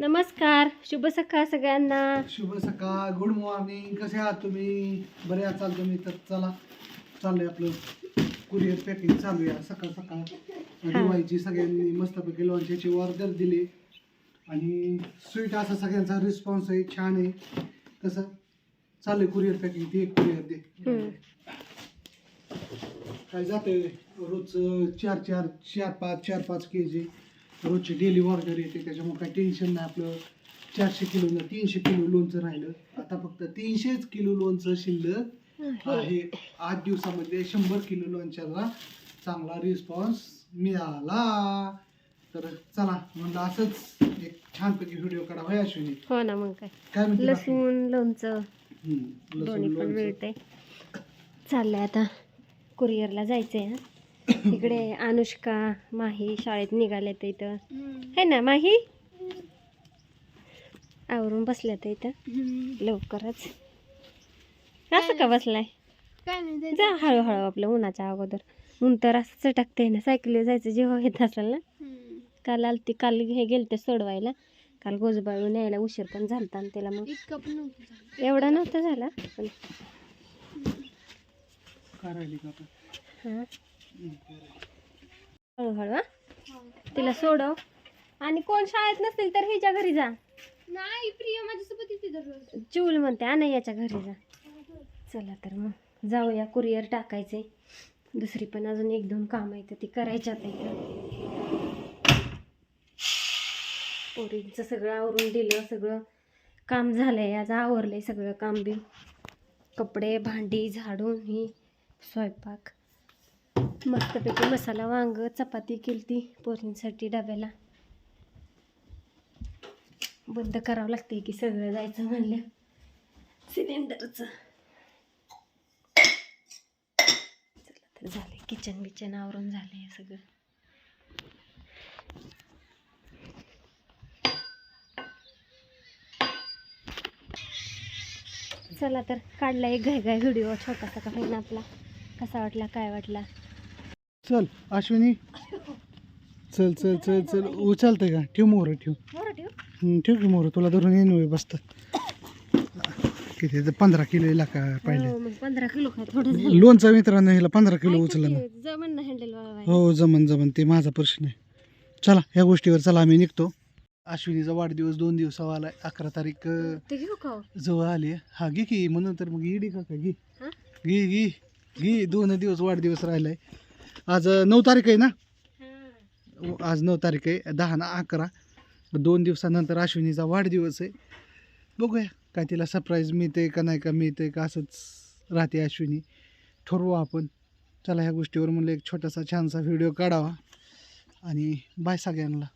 नमस्कार शुभ सकाळ सगळ्यांना. शुभ सकाळ गुड मॉर्निंग कसे आहात तुम्ही? बरे आहात तुम्ही तर. चला चाललंय आपलं कुरिअर पॅकिंग चालू आहे. सकाळ सकाळ दिवाळीची सगळ्यांनी मस्तपैकी लोणच्याची ऑर्डर दिली. आणि स्वीट असा सगळ्यांचा रिस्पॉन्स आहे छान आहे. कसं चाललंय कुरिअर पॅकिंग ते एक कुरिअर दे. काय जाते रोज चार चार चार पाच चार पाच के जी रोजची डेली ऑर्डर येते त्याच्यामुळे काही टेन्शन नाही आपलं. चारशे किलो तीनशे किलो लोणचं राहिलं. आता फक्त तीनशेच किलो लोणचं शिल्लक आहे. आठ दिवसामध्ये शंभर किलो लोणच्याला चांगला रिस्पॉन्स मिळाला. तर चला म्हणलं असंच एक छानपैकी व्हिडिओ काढा. होय अश्विनी? हो ना मग काय? काय म्हणते बाकी? लसूण लोणचं. हम्म, लसूण, दोन्ही पण लोणचं. मिळते चाललंय आता. कुरिअरला जायचंय ना इकडे अनुष्का माही शाळेत निघाले तर इथं. है ना माही? आवरून बसल्या तर इथं. लवकरच. असं का बसलाय? काय नाही जा हळूहळू आपलं उन्हाच्या अगोदर. ऊन तर असं चटकते ना सायकलीवर जायचं जेव्हा येत असेल ना. काल आलती काल हे गेलते सोडवायला. काल गोजबाळून यायला उशीर पण झालता आणि त्याला मग. एवढा नव्हता झाला पण हळूहळू हा? तिला सोडव. आणि कोण शाळेत नसतील तर हिच्या घरी जा. नाही प्रिया माझ्यासोबत येते दररोज. चिवल म्हणते अनय्याच्या घरी जा. चला तर मग जाऊया कुरिअर टाकायचे दुसरी पण अजून एक दोन काम आहेत ती करायच्यात आहेत पोरींचं सगळं आवरून दिलं सगळं काम झालंय आज आवरलंय सगळं काम बी कपडे भांडी झाडून ही स्वयंपाक. मस्तपैकी मसाला वांग चपाती केलती पोरींसाठी डब्याला. बंद करावं लागते की सगळं जायचं म्हणलं. सिलेंडरचं. चला तर झाले किचन बिचन आवरून झाले सगळं. चला तर काढला एक घाय घाय व्हिडिओ छोटासा का होईना आपला. कसा वाटला काय वाटला? चल अश्विनी. चल चल चल चल. उचलतंय का? ठेव मोहर ठेव. बरं ठेव. की मोहर. तुला धरून येईन वय बसत. किती पंधरा किलो येईल का पहिले. हो, पंधरा किलो थोडं लोणचा मित्रांनो हिला पंधरा किलो उचललं ना जमन ना हँडल हो जमन जमन. ते माझा प्रश्न आहे. चला ह्या गोष्टीवर चला आम्ही निघतो. अश्विनीचा वाढदिवस दोन दिवसावा आलाय अकरा तारीख अं, ते घेऊ का हो? जवळ आली. आहे. हा घे की म्हणून तर मग इडी का घे. हा? घे घे. घे दोन दिवस वाढदिवस राहिलाय. आज नऊ तारीख आहे ना? आज नऊ तारीख आहे दहा ना अकरा. दोन दिवसानंतर अश्विनीचा वाढदिवस आहे. बघूया काय तिला सरप्राईज मिळते का नाही का मिळते का असंच राहते अश्विनी. ठरवू आपण. चला ह्या गोष्टीवर म्हणलं एक छोटासा छानसा व्हिडिओ काढावा. आणि बाय सगळ्यांना.